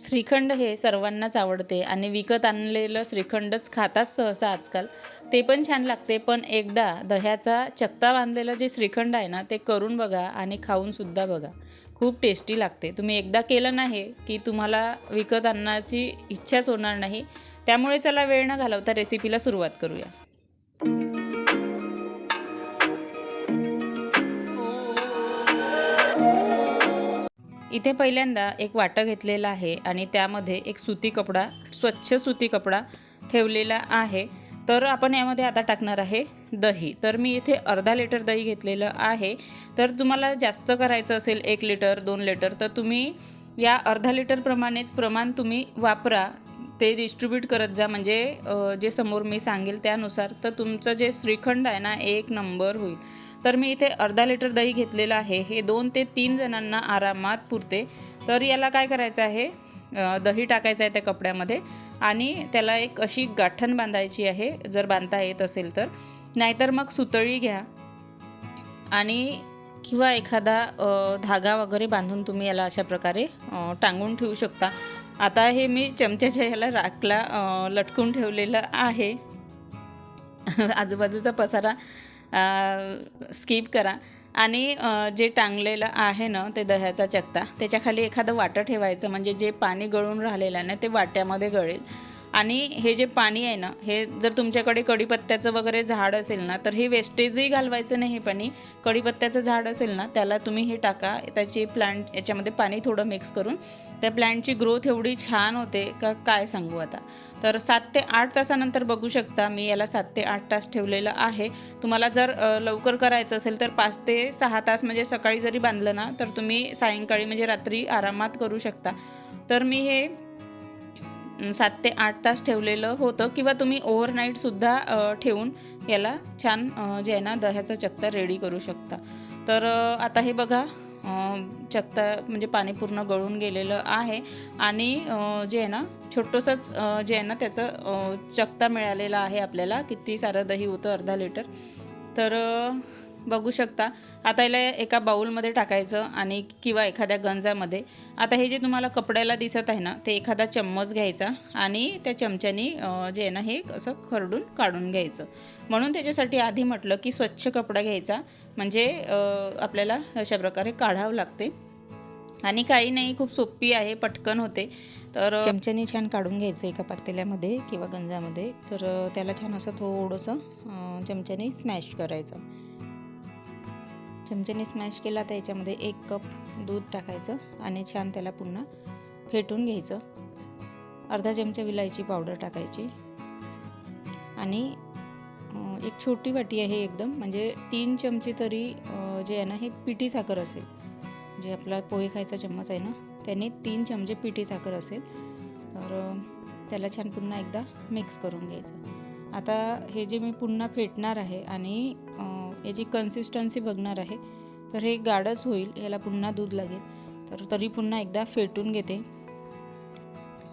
श्रीखंड हे सर्वांनाच आवडते आणि विकत आणलेलं श्रीखंडच खातात सहसा आजकाल. ते पण छान लागते पण एकदा दह्याचा चक्ता बांधलेलं जे श्रीखंड आहे ना ते करून बघा आणि खाऊनसुद्धा बघा. खूप टेस्टी लागते. तुम्ही एकदा केलं नाही की तुम्हाला विकत आणण्याची इच्छाच होणार नाही. त्यामुळे चला वेळ न घालवता रेसिपीला सुरुवात करूया. इथे पहिल्यांदा एक वाटं घेतलेलं आहे आणि त्यामध्ये एक सुती कपडा स्वच्छ सुती कपडा ठेवलेला आहे. तर आपण यामध्ये आता टाकणार आहे दही. तर मी इथे अर्धा लिटर दही घेतलेलं आहे. तर तुम्हाला जास्त करायचं असेल एक लिटर दोन लिटर तर तुम्ही या अर्धा लिटरप्रमाणेच प्रमाण तुम्ही वापरा. ते डिस्ट्रीब्यूट करत जा. म्हणजे जे समोर मी सांगेल त्यानुसार. तर तुमचं जे श्रीखंड आहे ना एक नंबर होईल. तर मी इथे अर्धा लिटर दही घेतलेलं आहे. हे दोन ते तीन जणांना आरामात पुरते. तर याला काय करायचं आहे? दही टाकायचं आहे त्या कपड्यामध्ये आणि त्याला एक अशी गाठण बांधायची आहे. जर बांधता येत असेल तर. नाहीतर मग सुतळी घ्या. आणि किंवा एखादा धागा वगैरे बांधून तुम्ही याला अशा प्रकारे टांगून ठेवू शकता. आता हे मी चमच्याच्या ह्याला राखला लटकून ठेवलेलं आहे. आजूबाजूचा पसारा स्किप करा. आणि जे टांगलेलं आहे ना ते दह्याचा चकता. त्याच्याखाली एखादं वाटं ठेवायचं. म्हणजे जे पाणी गळून राहिलेलं आहे ना ते वाट्यामध्ये गळेल. आणि हे जे पाणी आहे ना हे जर तुमच्याकडे कढीपत्त्याचं वगैरे झाड असेल ना तर हे वेस्टेजही घालवायचं नाही हे पाणी कढीपत्त्याचं झाड असेल ना त्याला तुम्ही हे टाका त्याची प्लांट याच्यामध्ये पाणी थोडं मिक्स करून त्या प्लांटची ग्रोथ एवढी छान होते का काय सांगू आता? तर सात ते आठ तासानंतर बघू शकता मी याला सात ते आठ तास ठेवलेलं आहे. तुम्हाला जर लवकर करायचं असेल तर पाच ते सहा तास म्हणजे सकाळी जरी बांधलं ना तर तुम्ही सायंकाळी म्हणजे रात्री आरामात करू शकता. तर मी हे सात ते आठ तास ठेवलेलं होतं किंवा तुम्ही ओव्हरनाईटसुद्धा ठेवून याला छान जे आहे ना दह्याचा चक्ता रेडी करू शकता. तर आता हे बघा चक्ता म्हणजे पाणी पूर्ण गळून गेलेलं आहे आणि जे आहे ना छोटंसंच जे आहे ना त्याचं चक्ता मिळालेला आहे आपल्याला. किती सारं दही होतं अर्धा लिटर तर बघू शकता. आता याला एका बाऊलमध्ये टाकायचं आणि किंवा एखाद्या गंजामध्ये. आता हे जे तुम्हाला कपड्याला दिसत आहे ना ते एखादा चम्मच घ्यायचा आणि त्या चमच्यानी जे आहे ना हे असं खरडून काढून घ्यायचं. म्हणून त्याच्यासाठी आधी म्हटलं की स्वच्छ कपडा घ्यायचा. म्हणजे आपल्याला अशा प्रकारे काढावं लागते. आणि काही नाही खूप सोपी आहे पटकन होते. तर चमच्याने छान काढून घ्यायचं एका पातेल्यामध्ये किंवा गंजामध्ये. तर त्याला छान असं थोडंसं चमच्याने स्मॅश करायचं. चमच्याने स्मॅश केला तर याच्यामध्ये एक कप दूध टाकायचं आणि छान त्याला पुन्हा फेटून घ्यायचं. अर्धा चमचा विलायची पावडर टाकायची. आणि एक छोटी वाटी आहे एकदम म्हणजे तीन चमचे तरी जे आहे ना हे पिठी साखर असेल. जे आपला पोहे खायचा चम्मच आहे ना त्याने तीन चमचे पिठी साखर असेल. तर त्याला छान पुन्हा एकदा मिक्स करून घ्यायचं. आता हे जे मी पुन्हा फेटणार आहे आणि याची कन्सिस्टन्सी बघणार आहे तर हे गाढच होईल याला पुन्हा दूध लागेल. तर तरी पुन्हा एकदा फेटून घेते.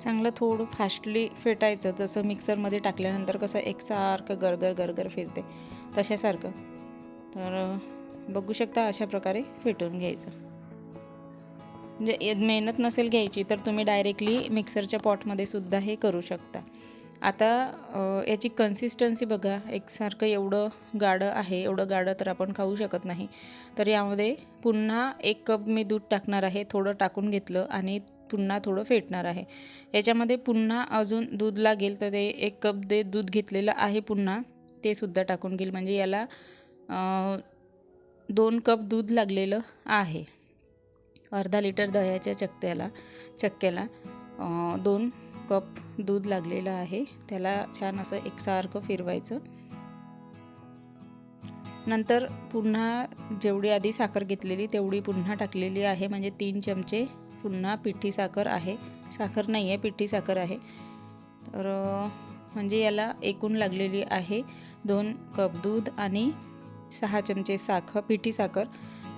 चांगलं थोडं फास्टली फेटायचं जसं मिक्सरमध्ये टाकल्यानंतर कसं एकसारखं गरगर गरगर फिरते तशासारखं. तर बघू शकता अशा प्रकारे फेटून घ्यायचं. म्हणजे मेहनत नसेल घ्यायची तर तुम्ही डायरेक्टली मिक्सरच्या पॉटमध्ये सुद्धा हे करू शकता. आता याची कन्सिस्टन्सी बघा. एकसारखं एवढं गाढं आहे एवढं गाढं तर आपण खाऊ शकत नाही. तर यामध्ये पुन्हा एक कप मी दूध टाकणार आहे थोडं टाकून घेतलं आणि पुन्हा थोडं फेटणार आहे. याच्यामध्ये पुन्हा अजून दूध लागेल तर ते एक कप दे दूध घेतलेलं आहे पुन्हा ते सुद्धा टाकून घेईल. म्हणजे याला दोन कप दूध लागलेलं आहे. अर्धा लिटर दह्याच्या चक्क्याला चक्क्याला दोन कप दूध लागलेलं आहे. त्याला छान असं एकसारखं फिरवायचं. नंतर पुन्हा जेवढी आधी साखर घेतलेली तेवढी पुन्हा टाकलेली आहे. म्हणजे तीन चमचे पुन्हा पिठी साखर आहे. साखर नाही आहे पिठी साखर आहे. तर म्हणजे याला एकूण लागलेली आहे दोन कप दूध आणि सहा चमचे साखर पिठी साखर.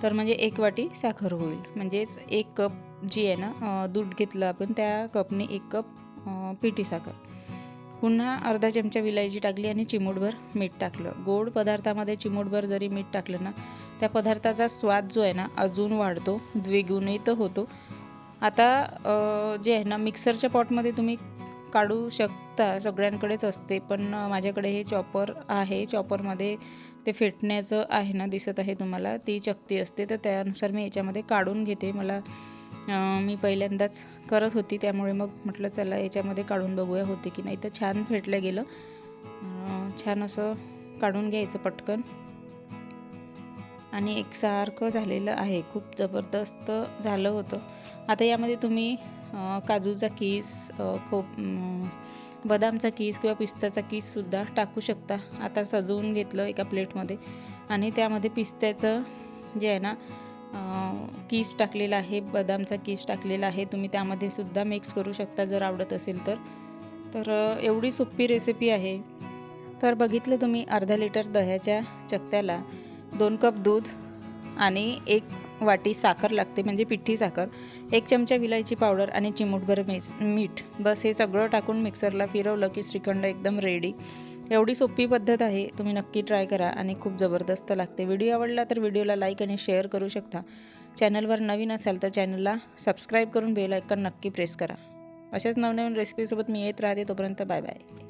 तर म्हणजे एक वाटी साखर होईल. म्हणजेच एक कप जी आहे ना दूध घेतलं आपण त्या कपने एक कप पिठी साखर. पुन्हा अर्धा चमचा विलायची टाकली आणि चिमूटभर मीठ टाकलं. गोड पदार्थामध्ये चिमूटभर जरी मीठ टाकलं ना त्या पदार्थाचा स्वाद जो आहे ना अजून वाढतो द्विगुणित होतो. आता जे आहे ना मिक्सरच्या पॉटमध्ये तुम्ही काढू शकता सगळ्यांकडेच असते पण माझ्याकडे हे चॉपर आहे चॉपरमध्ये ते फेटण्याचं आहे ना दिसत आहे तुम्हाला ती चकती असते तर त्यानुसार मी याच्यामध्ये काढून घेते. मला मी पहिल्यांदाच करत होती त्यामुळे मग म्हटलं चला याच्यामध्ये काढून बघूया होते की नाही. तर छान फेटलं गेलं. छान असं काढून घ्यायचं पटकन. आणि एकसारखं झालेलं आहे खूप जबरदस्त झालं होतं. आता यामध्ये तुम्ही काजूचा किस अ, खोप बदामचा किस किंवा पिस्त्याचा किससुद्धा टाकू शकता. आता सजवून घेतलं एका प्लेटमध्ये. आणि त्यामध्ये पिस्त्याचं जे आहे ना किस टाकलेला आहे बदामचा किस टाकलेला आहे तुम्ही त्यामध्ये सुद्धा मिक्स करू शकता जर आवडत असेल तर. तर एवढी सोपी रेसिपी आहे. तर बघितलं तुम्ही अर्धा लिटर दह्याच्या चकत्याला दोन कप दूध आणि एक वाटी साखर लागते म्हणजे पिठी साखर एक चमचा विलायची पावडर आणि चिमूटभर मिस मीठ. बस हे सगळं टाकून मिक्सरला फिरवलं की श्रीखंड एकदम रेडी एवढी सोपी पद्धत आहे तुम्ही नक्की ट्राय करा आणि खूप जबरदस्त लागते. व्हिडिओ आवडला तर व्हिडिओला लाईक आणि शेअर करू शकता. चॅनलवर नवीन असाल तर चॅनलला सबस्क्राईब करून बेल आयकन नक्की प्रेस करा. अशाच नवनवीन रेसिपीसोबत मी येत राहते तोपर्यंत बाय बाय.